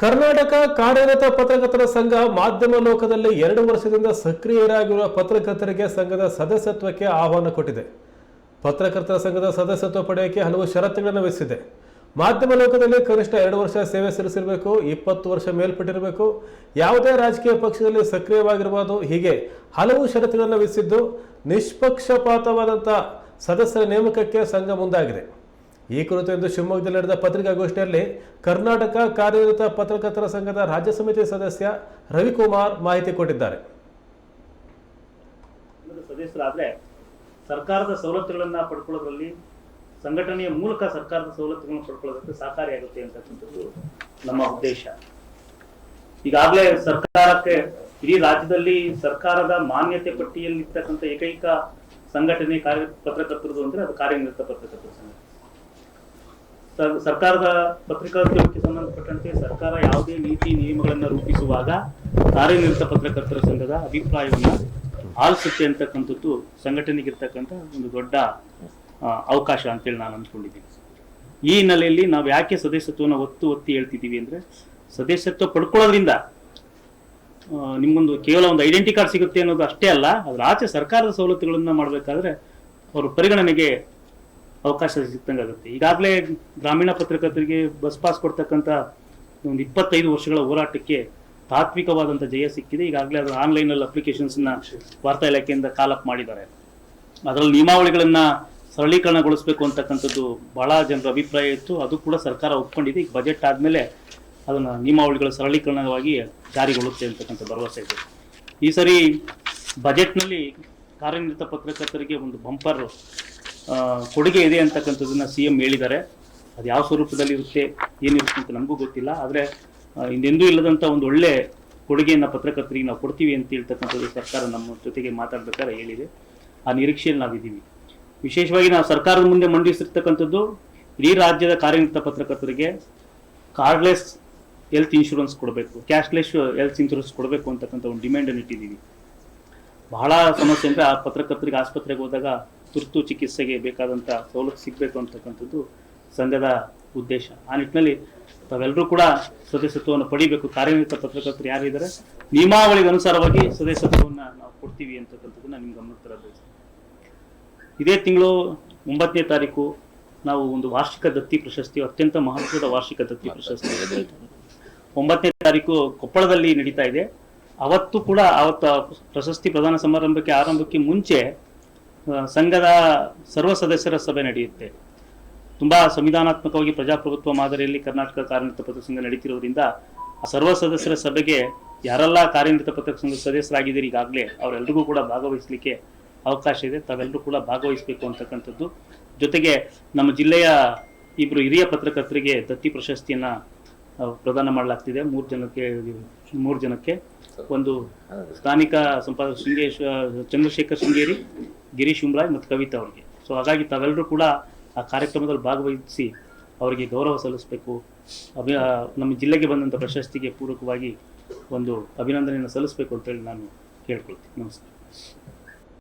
ಕರ್ನಾಟಕ ಕಾರ್ಯರತ ಪತ್ರಕರ್ತರ ಸಂಘ ಮಾಧ್ಯಮ ಲೋಕದಲ್ಲಿ ಎರಡು ವರ್ಷದಿಂದ ಸಕ್ರಿಯರಾಗಿರುವ ಪತ್ರಕರ್ತರಿಗೆ ಸಂಘದ ಸದಸ್ಯತ್ವಕ್ಕೆ ಆಹ್ವಾನ ಕೊಟ್ಟಿದೆ. ಪತ್ರಕರ್ತರ ಸಂಘದ ಸದಸ್ಯತ್ವ ಪಡೆಯಕ್ಕೆ ಹಲವು ಷರತ್ತುಗಳನ್ನು ವಿಧಿಸಿದೆ. ಮಾಧ್ಯಮ ಲೋಕದಲ್ಲಿ ಕನಿಷ್ಠ ಎರಡು ವರ್ಷ ಸೇವೆ ಸಲ್ಲಿಸಿರಬೇಕು, ಇಪ್ಪತ್ತು ವರ್ಷ ಮೇಲ್ಪಟ್ಟಿರಬೇಕು. ಯಾವುದೇ ರಾಜಕೀಯ ಪಕ್ಷದಲ್ಲಿ ಸಕ್ರಿಯವಾಗಿರಬಾರ್ದು ಹೀಗೆ ಹಲವು ಷರತ್ತುಗಳನ್ನು ವಿಧಿಸಿದ್ದು ನಿಷ್ಪಕ್ಷಪಾತವಾದಂಥ ಸದಸ್ಯರ ನೇಮಕಕ್ಕೆ ಸಂಘ ಮುಂದಾಗಿದೆ. ಈ ಕುರಿತು ಇಂದು ಶಿವಮೊಗ್ಗದಲ್ಲಿ ನಡೆದ ಪತ್ರಿಕಾಗೋಷ್ಠಿಯಲ್ಲಿ ಕರ್ನಾಟಕ ಕಾರ್ಯನಿರತ ಪತ್ರಕರ್ತರ ಸಂಘದ ರಾಜ್ಯ ಸಮಿತಿ ಸದಸ್ಯ ರವಿಕುಮಾರ್ ಮಾಹಿತಿ ಕೊಟ್ಟಿದ್ದಾರೆ. ಸದಸ್ಯರಾದ್ರೆ ಸರ್ಕಾರದ ಸವಲತ್ತುಗಳನ್ನ ಪಡ್ಕೊಳ್ಳೋದ್ರಲ್ಲಿ ಸಂಘಟನೆಯ ಮೂಲಕ ಸರ್ಕಾರದ ಸವಲತ್ತುಗಳನ್ನು ಪಡ್ಕೊಳ್ಳೋದಕ್ಕೆ ಸಹಕಾರಿಯಾಗುತ್ತೆ ಅಂತಕ್ಕಂಥದ್ದು ನಮ್ಮ ಉದ್ದೇಶ. ಈಗಾಗಲೇ ಸರ್ಕಾರಕ್ಕೆ ಇಡೀ ರಾಜ್ಯದಲ್ಲಿ ಸರ್ಕಾರದ ಮಾನ್ಯತೆ ಪಟ್ಟಿಯಲ್ಲಿ ಇರ್ತಕ್ಕಂಥ ಏಕೈಕ ಸಂಘಟನೆ ಕಾರ್ಯ ಪತ್ರಕರ್ತರದು ಅಂದ್ರೆ ಅದು ಕಾರ್ಯನಿರತ ಪತ್ರಕರ್ತರ ಸಂಘ ಸರ್- ಸರ್ಕಾರದ ಪತ್ರಿಕೋದ್ಯಮಕ್ಕೆ ಸಂಬಂಧಪಟ್ಟಂತೆ ಸರ್ಕಾರ ಯಾವುದೇ ನೀತಿ, ನಿಯಮಗಳನ್ನ ರೂಪಿಸುವಾಗ ಕಾರ್ಯನಿರತ ಪತ್ರಕರ್ತರ ಸಂಘದ ಅಭಿಪ್ರಾಯವನ್ನು ಆಲಿಸುತ್ತೆ ಅಂತಕ್ಕಂಥದ್ದು ಸಂಘಟನೆಗಿರ್ತಕ್ಕಂಥ ಒಂದು ದೊಡ್ಡ ಅವಕಾಶ ಅಂತೇಳಿ ನಾನು ಅಂದ್ಕೊಂಡಿದ್ದೀನಿ. ಈ ಹಿನ್ನೆಲೆಯಲ್ಲಿ ನಾವು ಯಾಕೆ ಸದಸ್ಯತ್ವವನ್ನು ಒತ್ತು ಒತ್ತಿ ಹೇಳ್ತಿದ್ದೀವಿ ಅಂದ್ರೆ, ಸದಸ್ಯತ್ವ ಪಡ್ಕೊಳ್ಳೋದ್ರಿಂದ ನಿಮ್ಗೊಂದು ಕೇವಲ ಒಂದು ಐಡೆಂಟಿ ಕಾರ್ಡ್ ಸಿಗುತ್ತೆ ಅನ್ನೋದು ಅಷ್ಟೇ ಅಲ್ಲ, ಅದ್ರ ಆಚೆ ಸರ್ಕಾರದ ಸವಲತ್ತುಗಳನ್ನ ಮಾಡಬೇಕಾದ್ರೆ, ಅವರು ಪರಿಗಣನೆಗೆ ಅವಕಾಶ ಸಿಕ್ತಂಗಾಗುತ್ತೆ ಈಗಾಗಲೇ ಗ್ರಾಮೀಣ ಪತ್ರಕರ್ತರಿಗೆ ಬಸ್ ಪಾಸ್ ಕೊಡ್ತಕ್ಕಂಥ ಒಂದು ಇಪ್ಪತ್ತೈದು ವರ್ಷಗಳ ಹೋರಾಟಕ್ಕೆ ತಾತ್ವಿಕವಾದಂಥ ಜಯ ಸಿಕ್ಕಿದೆ. ಈಗಾಗಲೇ ಅದು ಆನ್ಲೈನಲ್ಲಿ ಅಪ್ಲಿಕೇಶನ್ಸ್ನ ವಾರ್ತಾ ಇಲಾಖೆಯಿಂದ ಕಾಲಪ್ ಮಾಡಿದ್ದಾರೆ. ಅದರಲ್ಲಿ ನಿಯಮಾವಳಿಗಳನ್ನು ಸರಳೀಕರಣಗೊಳಿಸಬೇಕು ಅಂತಕ್ಕಂಥದ್ದು ಬಹಳ ಜನರ ಅಭಿಪ್ರಾಯ ಇತ್ತು. ಅದು ಕೂಡ ಸರ್ಕಾರ ಒಪ್ಕೊಂಡಿದೆ. ಈಗ ಬಜೆಟ್ ಆದಮೇಲೆ ಅದನ್ನು ನಿಯಮಾವಳಿಗಳ ಸರಳೀಕರಣವಾಗಿ ಜಾರಿಗೊಳ್ಳುತ್ತೆ ಅಂತಕ್ಕಂಥ ಭರವಸೆ ಇದೆ. ಈ ಸರಿ ಬಜೆಟ್ನಲ್ಲಿ ಕಾರ್ಯನಿರತ ಪತ್ರಕರ್ತರಿಗೆ ಒಂದು ಬಂಪರ್ ಕೊಡುಗೆ ಇದೆ ಅಂತಕ್ಕಂಥದ್ದನ್ನ ಸಿ ಎಂ ಹೇಳಿದ್ದಾರೆ. ಅದು ಯಾವ ಸ್ವರೂಪದಲ್ಲಿ ಇರುತ್ತೆ ಏನಿರುತ್ತೆ ಅಂತ ನಮಗೂ ಗೊತ್ತಿಲ್ಲ. ಆದರೆ ಇಂದೆಂದೂ ಇಲ್ಲದಂಥ ಒಂದು ಒಳ್ಳೆ ಕೊಡುಗೆಯನ್ನು ಪತ್ರಕರ್ತರಿಗೆ ನಾವು ಕೊಡ್ತೀವಿ ಅಂತ ಹೇಳ್ತಕ್ಕಂಥದ್ದು ಸರ್ಕಾರ ನಮ್ಮ ಜೊತೆಗೆ ಮಾತಾಡ್ಬೇಕಾದ್ರೆ ಹೇಳಿದೆ. ಆ ನಿರೀಕ್ಷೆಯಲ್ಲಿ ನಾವಿದ್ದೀವಿ. ವಿಶೇಷವಾಗಿ ನಾವು ಸರ್ಕಾರದ ಮುಂದೆ ಮಂಡಿಸಿರ್ತಕ್ಕಂಥದ್ದು ಇಡೀ ರಾಜ್ಯದ ಕಾರ್ಯನಿರತ ಪತ್ರಕರ್ತರಿಗೆ ಕಾರ್ಡ್ಲೆಸ್ ಹೆಲ್ತ್ ಇನ್ಶೂರೆನ್ಸ್ ಕೊಡಬೇಕು ಕ್ಯಾಶ್ಲೆಸ್ ಹೆಲ್ತ್ ಇನ್ಶೂರೆನ್ಸ್ ಕೊಡಬೇಕು ಅಂತಕ್ಕಂಥ ಒಂದು ಡಿಮ್ಯಾಂಡನ್ನು ಇಟ್ಟಿದ್ದೀವಿ. ಬಹಳ ಸಮಸ್ಯೆ ಅಂದರೆ ಆ ಪತ್ರಕರ್ತರಿಗೆ, ಆಸ್ಪತ್ರೆಗೆ ಹೋದಾಗ ತುರ್ತು ಚಿಕಿತ್ಸೆಗೆ ಬೇಕಾದಂಥ ಸವಲತ್ತು ಸಿಗಬೇಕು ಅಂತಕ್ಕಂಥದ್ದು ಸಂಘದ ಉದ್ದೇಶ. ಆ ನಿಟ್ಟಿನಲ್ಲಿ ತಾವೆಲ್ಲರೂ ಕೂಡ ಸದಸ್ಯತ್ವವನ್ನು ಪಡಿಬೇಕು. ಕಾರ್ಯನಿರತ ಪತ್ರಕರ್ತರು ಯಾರಿದ್ದಾರೆ ನಿಯಮಾವಳಿಗೆ ಅನುಸಾರವಾಗಿ ಸದಸ್ಯತ್ವವನ್ನು ನಾವು ಕೊಡ್ತೀವಿ ಅಂತಕ್ಕಂಥದ್ದನ್ನ ನಿಮ್ಮ ಗಮನಕ್ಕೆ ಇದೇ ತಿಂಗಳು ಒಂಬತ್ತನೇ ತಾರೀಕು ನಾವು ಒಂದು ವಾರ್ಷಿಕ ದತ್ತಿ ಪ್ರಶಸ್ತಿ, ಅತ್ಯಂತ ಮಹತ್ವದ ವಾರ್ಷಿಕ ದತ್ತಿ ಪ್ರಶಸ್ತಿ. ಒಂಬತ್ತನೇ ತಾರೀಕು ಕೊಪ್ಪಳದಲ್ಲಿ ನಡೀತಾ ಇದೆ. ಅವತ್ತು ಕೂಡ ಅವತ್ತು ಪ್ರಶಸ್ತಿ ಪ್ರದಾನ ಸಮಾರಂಭಕ್ಕೆ ಆರಂಭಕ್ಕೆ ಮುಂಚೆ ಸಂಘದ ಸರ್ವ ಸದಸ್ಯರ ಸಭೆ ನಡೆಯುತ್ತೆ. ತುಂಬಾ ಸಂವಿಧಾನಾತ್ಮಕವಾಗಿ ಪ್ರಜಾಪ್ರಭುತ್ವ ಮಾದರಿಯಲ್ಲಿ ಕರ್ನಾಟಕ ಕಾರ್ಯನಿರತ ಪತ್ರ ಸಂಘ ನಡೀತಿರೋದ್ರಿಂದ ಆ ಸರ್ವ ಸದಸ್ಯರ ಸಭೆಗೆ ಯಾರೆಲ್ಲ ಕಾರ್ಯನಿರತ ಪತ್ರ ಸಂಘ ಸದಸ್ಯರಾಗಿದ್ದೀರಿ ಈಗಾಗಲೇ ಅವರೆಲ್ಲರಿಗೂ ಕೂಡ ಭಾಗವಹಿಸಲಿಕ್ಕೆ ಅವಕಾಶ ಇದೆ. ತಾವೆಲ್ಲರೂ ಕೂಡ ಭಾಗವಹಿಸಬೇಕು ಅಂತಕ್ಕಂಥದ್ದು. ಜೊತೆಗೆ ನಮ್ಮ ಜಿಲ್ಲೆಯ ಇಬ್ಬರು ಹಿರಿಯ ಪತ್ರಕರ್ತರಿಗೆ ದತ್ತಿ ಪ್ರಶಸ್ತಿಯನ್ನ ಪ್ರದಾನ ಮಾಡಲಾಗ್ತಿದೆ. ಮೂರು ಜನಕ್ಕೆ ಮೂರು ಜನಕ್ಕೆ ಒಂದು ಸ್ಥಾನಿಕ ಸಂಪಾದಕ ಶೃಂಗೇಶ್ ಚಂದ್ರಶೇಖರ್ ಶೃಂಗೇರಿ ಗಿರೀಶ್ ಉಮ್ರಾಯ್ ಮತ್ತು ಕವಿತಾ ಅವರಿಗೆ. ಸೊ ಹಾಗಾಗಿ ತಾವೆಲ್ಲರೂ ಕೂಡ ಆ ಕಾರ್ಯಕ್ರಮದಲ್ಲಿ ಭಾಗವಹಿಸಿ ಅವರಿಗೆ ಗೌರವ ಸಲ್ಲಿಸಬೇಕು. ಅಭಿ ನಮ್ಮ ಜಿಲ್ಲೆಗೆ ಬಂದಂಥ ಪ್ರಶಸ್ತಿಗೆ ಪೂರಕವಾಗಿ ಒಂದು ಅಭಿನಂದನೆಯನ್ನು ಸಲ್ಲಿಸಬೇಕು ಅಂತೇಳಿ ನಾನು ಕೇಳ್ಕೊಳ್ತೀನಿ. ನಮಸ್ಕಾರ.